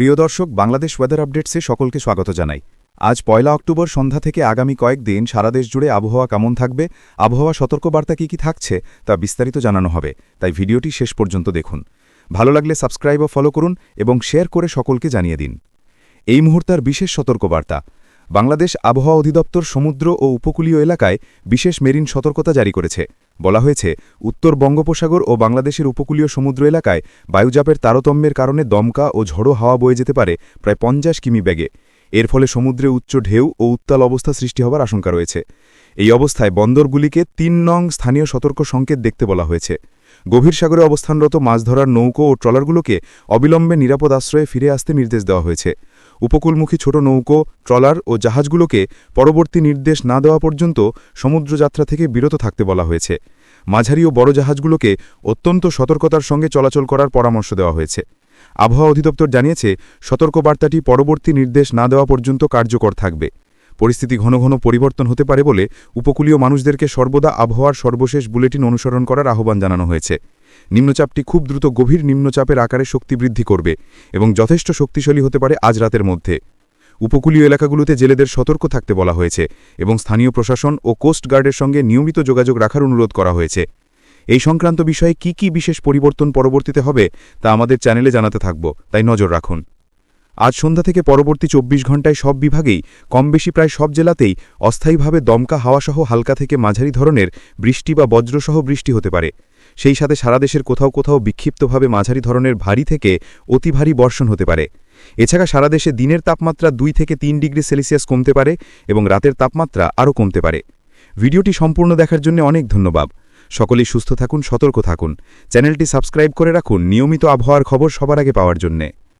প্রিয় দর্শক, বাংলাদেশ ওয়েদার আপডেটসে সকলকে স্বাগত জানাই। আজ পয়লা অক্টোবর সন্ধ্যা থেকে আগামী কয়েকদিন সারা দেশ জুড়ে আবহাওয়া কেমন থাকবে, আবহাওয়া সতর্কবার্তা কী কী থাকছে, তা বিস্তারিত জানানো হবে, তাই ভিডিওটি শেষ পর্যন্ত দেখুন। ভালো লাগলে সাবস্ক্রাইব ও ফলো করুন এবং শেয়ার করে সকলকে জানিয়ে দিন। এই মুহূর্তার বিশেষ সতর্কবার্তা বাংলাদেশ আবহাওয়া অধিদপ্তর সমুদ্র ও উপকূলীয় এলাকায় বিশেষ মেরিন সতর্কতা জারি করেছে। বলা হয়েছে, উত্তর বঙ্গোপসাগর ও বাংলাদেশের উপকূলীয় সমুদ্র এলাকায় বায়ুচাপের তারতম্যের কারণে দমকা ও ঝড়ো হাওয়া বয়ে যেতে পারে প্রায় পঞ্চাশ কিমি ব্যাগে এর ফলে সমুদ্রে উচ্চ ঢেউ ও উত্তাল অবস্থা সৃষ্টি হবার আশঙ্কা রয়েছে। এই অবস্থায় বন্দরগুলিকে তিন নং স্থানীয় সতর্ক সংকেত দেখতে বলা হয়েছে। গভীর সাগরে অবস্থানরত মাছ ধরার নৌকো ও ট্রলারগুলোকে অবিলম্বে নিরাপদ আশ্রয়ে ফিরে আসতে নির্দেশ দেওয়া হয়েছে। উপকূলমুখী ছোট নৌকো, ট্রলার ও জাহাজগুলোকে পরবর্তী নির্দেশ না দেওয়া পর্যন্ত সমুদ্রযাত্রা থেকে বিরত থাকতে বলা হয়েছে। মাঝারি ও বড় জাহাজগুলোকে অত্যন্ত সতর্কতার সঙ্গে চলাচল করার পরামর্শ দেওয়া হয়েছে। আবহাওয়া অধিদপ্তর জানিয়েছে, সতর্কবার্তাটি পরবর্তী নির্দেশ না দেওয়া পর্যন্ত কার্যকর থাকবে। পরিস্থিতি ঘন ঘন পরিবর্তন হতে পারে বলে উপকূলীয় মানুষদেরকে সর্বদা আবহাওয়ার সর্বশেষ বুলেটিন অনুসরণ করার আহ্বান জানানো হয়েছে। নিম্নচাপটি খুব দ্রুত গভীর নিম্নচাপের আকারে শক্তি বৃদ্ধি করবে এবং যথেষ্ট শক্তিশালী হতে পারে আজ রাতের মধ্যে। উপকূলীয় এলাকাগুলোতে জেলেদের সতর্ক থাকতে বলা হয়েছে এবং স্থানীয় প্রশাসন ও কোস্ট গার্ডের সঙ্গে নিয়মিত যোগাযোগ রাখার অনুরোধ করা হয়েছে। এই সংক্রান্ত বিষয়ে কি কি বিশেষ পরিবর্তন পরবর্তীতে হবে তা আমাদের চ্যানেলে জানাতে থাকব, তাই নজর রাখুন। আজ সন্ধ্যা থেকে পরবর্তী চব্বিশ ঘন্টায় সব বিভাগেই কম বেশি প্রায় সব জেলাতেই অস্থায়ীভাবে দমকা হাওয়াসহ হালকা থেকে মাঝারি ধরনের বৃষ্টি বা বজ্রসহ বৃষ্টি হতে পারে। সেই সাথে সারা দেশের কোথাও কোথাও বিক্ষিপ্তভাবে মাঝারি ধরনের ভারী থেকে অতি ভারী বর্ষণ হতে পারে। এছাড়া সারা দেশে দিনের তাপমাত্রা দুই থেকে তিন ডিগ্রি সেলসিয়াস কমতে পারে এবং রাতের তাপমাত্রা আরও কমতে পারে। ভিডিওটি সম্পূর্ণ দেখার জন্য অনেক ধন্যবাদ। সকলেই সুস্থ থাকুন, সতর্ক থাকুন। চ্যানেলটি সাবস্ক্রাইব করে রাখুন নিয়মিত আবহাওয়ার খবর সবার আগে পাওয়ার জন্যে।